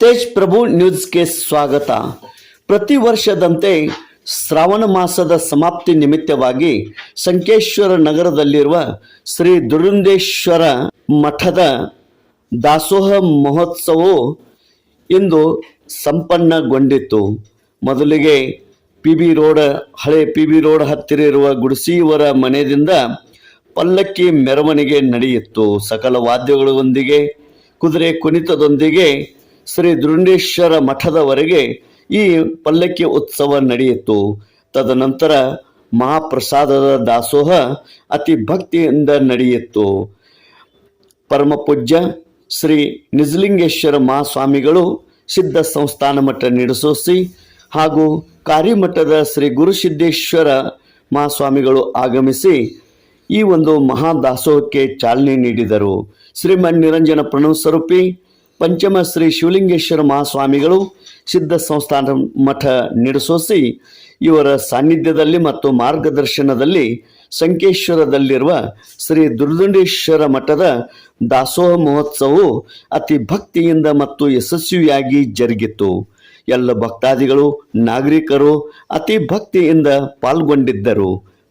ತೇಜ್ ಪ್ರಭು ನ್ಯೂಸ್ಗೆ ಸ್ವಾಗತ. ಪ್ರತಿ ವರ್ಷದಂತೆ ಶ್ರಾವಣ ಮಾಸದ ಸಮಾಪ್ತಿ ನಿಮಿತ್ತವಾಗಿ ಸಂಕೇಶ್ವರ ನಗರದಲ್ಲಿರುವ ಶ್ರೀ ದುರುಂದೇಶ್ವರ ಮಠದ ದಾಸೋಹ ಮಹೋತ್ಸವವು ಇಂದು ಸಂಪನ್ನಗೊಂಡಿತ್ತು. ಮೊದಲಿಗೆ ಪಿ ಬಿ ರೋಡ್, ಹಳೆ ಪಿ ಬಿ ರೋಡ್ ಹತ್ತಿರ ಇರುವ ಗುಡಿಸಿಯವರ ಮನೆಯಿಂದ ಪಲ್ಲಕ್ಕಿ ಮೆರವಣಿಗೆ ನಡೆಯಿತು ಸಕಲ ವಾದ್ಯಗಳೊಂದಿಗೆ ಕುದುರೆ ಕುಣಿತದೊಂದಿಗೆ ಶ್ರೀ ದುರುಂಡೇಶ್ವರ ಮಠದವರೆಗೆ ಈ ಪಲ್ಲಕ್ಕಿ ಉತ್ಸವ ನಡೆಯಿತು. ತದನಂತರ ಮಹಾಪ್ರಸಾದದ ದಾಸೋಹ ಅತಿ ಭಕ್ತಿಯಿಂದ ನಡೆಯಿತು. ಪರಮ ಪೂಜ್ಯ ಶ್ರೀ ನಿಜಲಿಂಗೇಶ್ವರ ಮಹಾಸ್ವಾಮಿಗಳು ಸಿದ್ಧ ಸಂಸ್ಥಾನ ಮಠ ನಿಡಸೋಸಿ ಹಾಗೂ ಕಾರಿಮಠದ ಶ್ರೀ ಗುರುಸಿದ್ದೇಶ್ವರ ಮಹಾಸ್ವಾಮಿಗಳು ಆಗಮಿಸಿ ಈ ಒಂದು ಮಹಾದಾಸೋಹಕ್ಕೆ ಚಾಲನೆ ನೀಡಿದರು. ಶ್ರೀಮನ್ ನಿರಂಜನ ಪ್ರಣವ ಸ್ವರೂಪಿ, ಪಂಚಮ ಶ್ರೀ ಶಿವಲಿಂಗೇಶ್ವರ ಮಹಾಸ್ವಾಮಿಗಳು, ಸಿದ್ಧ ಸಂಸ್ಥಾನ ಮಠ ನಿಡಸೋಸಿ, ಇವರ ಸಾನ್ನಿಧ್ಯದಲ್ಲಿ ಮತ್ತು ಮಾರ್ಗದರ್ಶನದಲ್ಲಿ ಸಂಕೇಶ್ವರದಲ್ಲಿರುವ ಶ್ರೀ ದುರ್ದುಂಡೇಶ್ವರ ಮಠದ ದಾಸೋಹ ಮಹೋತ್ಸವವು ಅತಿ ಭಕ್ತಿಯಿಂದ ಮತ್ತು ಯಶಸ್ವಿಯಾಗಿ ಜರುಗಿತು ಎಲ್ಲ ಭಕ್ತಾದಿಗಳು, ನಾಗರಿಕರು ಅತಿ ಭಕ್ತಿಯಿಂದ ಪಾಲ್ಗೊಂಡಿದ್ದರು.